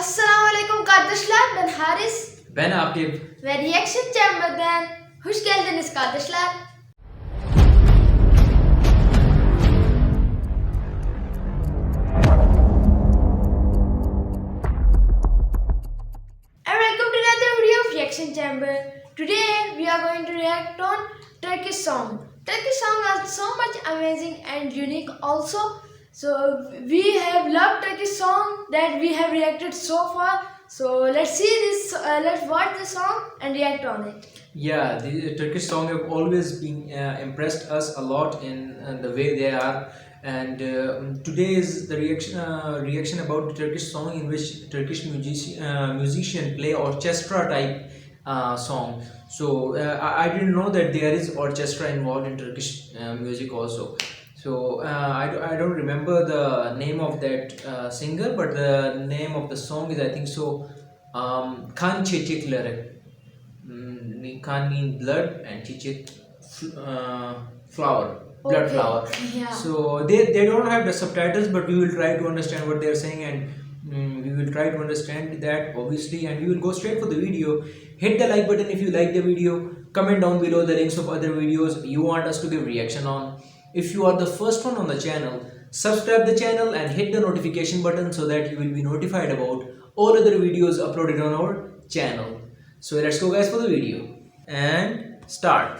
Assalamu alaikum kardeşler ben Haris Ben Akif. ve Reaction Chamber'dan hoş geldiniz kardeşler. And welcome to another video of Reaction Chamber. Today we are going to react on Turkish song. Turkish song are so much amazing and unique also. So we have loved Turkish song that we have reacted so far. So let's see this. Uh, let's watch the song and react on it. Yeah, the Turkish song have always been uh, impressed us a lot in uh, the way they are. And uh, today is the reaction uh, reaction about the Turkish song in which Turkish musician uh, musician play orchestra type uh, song. So uh, I, I didn't know that there is orchestra involved in Turkish uh, music also. So uh, I, I don't remember the name of that uh, singer, but the name of the song is I think so. Um, Kan Çiçekleri. Mm, Kan mean blood and Çiçek fl- uh, flower, blood Okay, flower. yeah. So they, they don't have the subtitles, but we will try to understand what they are saying and mm, we will try to understand that obviously and we will go straight for the video. Hit the like button if you like the video. Comment down below the links of other videos you want us to give reaction on. If you are the first one on the channel, subscribe the channel and hit the notification button so that you will be notified about all other videos uploaded on our channel. So let's go guys for the video and start.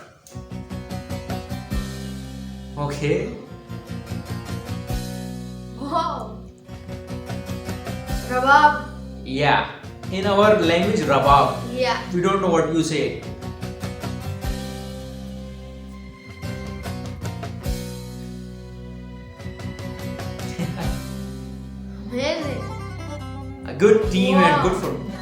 Okay. Wow. Rabab. Yeah. In our language, rabab. Yeah. We don't know what you say. Good team and good for.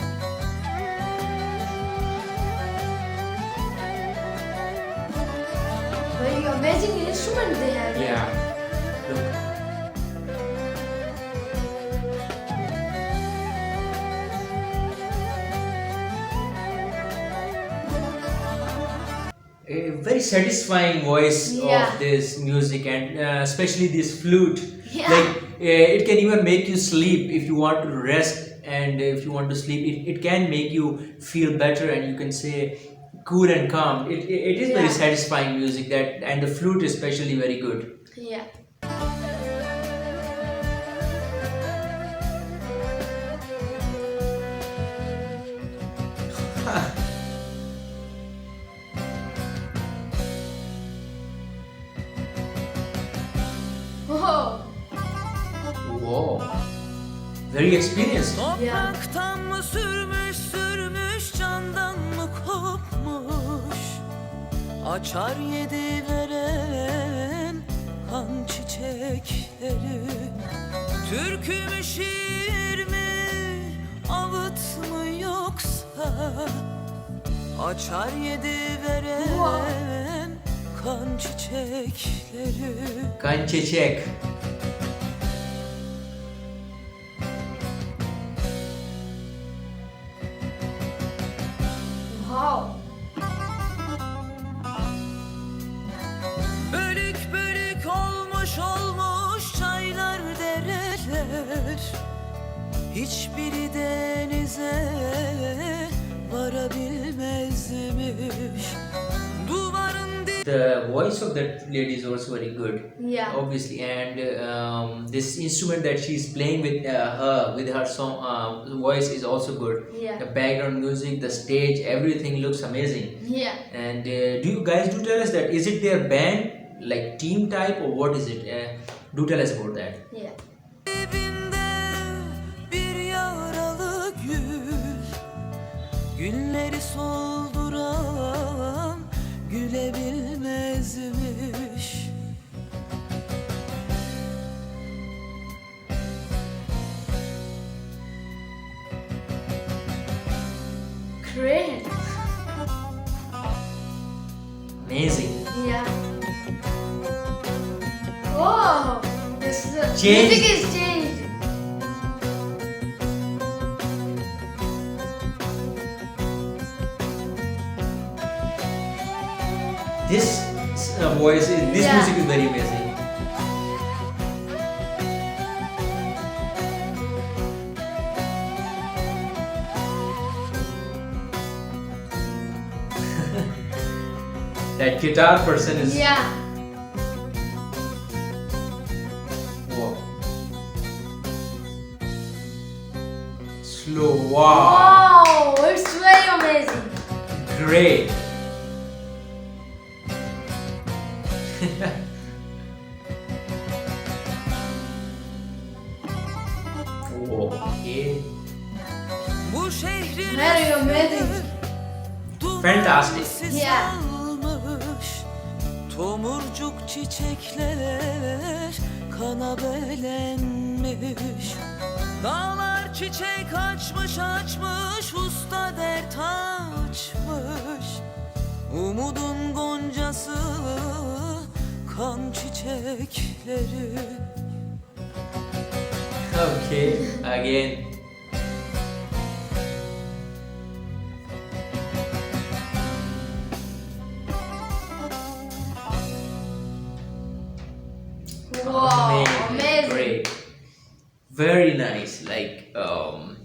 Very satisfying voice Yeah. of this music and uh, especially this flute. Yeah. Like uh, it can even make you sleep if you want to rest and if you want to sleep. It, it can make you feel better and you can say cool and calm. It, it, it is very satisfying music that and the flute is especially very good. Yeah. Very experienced. Topraktan mı sürmüş sürmüş candan mı kopmuş? Açar yedi veren kan çiçekleri. Türkü mü şiir mi ağıt mı yoksa? Açar yedi veren kan çiçekleri. Kan çiçek. Hiçbiri denize varabilmezmiş Duvarın The voice of that lady is also very good. Yeah. Obviously, and um, this instrument that she's playing with uh, her with her song uh, voice is also good. Yeah. The background music, the stage, everything looks amazing. Yeah. And uh, do you guys do tell us that is it their band like team type or what is it? Uh, do tell us about that. Yeah. Solduran gülebilmezmiş Great. Amazing. Yeah. Whoa. This is a, Change. music is changed. this uh, voice, this yeah. music is very amazing. that guitar person is. Yeah. Whoa. Slow. Wow. Wow, it's very amazing. Great. Okay. Bu şehrin Very amazing. Fantastic. Yeah. Tomurcuk çiçekler kana belenmiş Dağlar çiçek açmış açmış Usta dert açmış Umudun goncası kan çiçekleri Okay. Again. Wow, Amazing. Great. Very nice. Like um,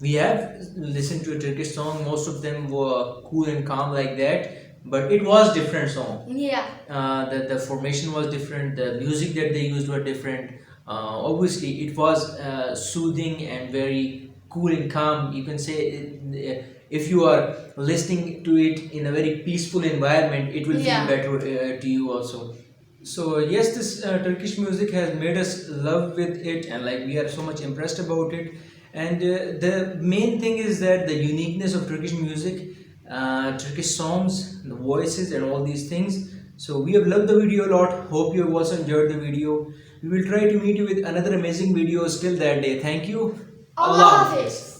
we have listened to a Turkish song. Most of them were cool and calm like that, but it was different song. Yeah. Uh, the the formation was different. The music that they used were different. Uh, obviously, it was uh, soothing and very cool and calm. You can say. It, if you are listening to it in a very peaceful environment, it will Yeah. feel better uh, to you also so yes this uh, turkish music has made us love with it and like we are so much impressed about it and uh, the main thing is that the uniqueness of turkish music uh, turkish songs the voices and all these things so we have loved the video a lot hope you have also enjoyed the video we will try to meet you with another amazing videos till that day. Thank you. Allah Hafiz.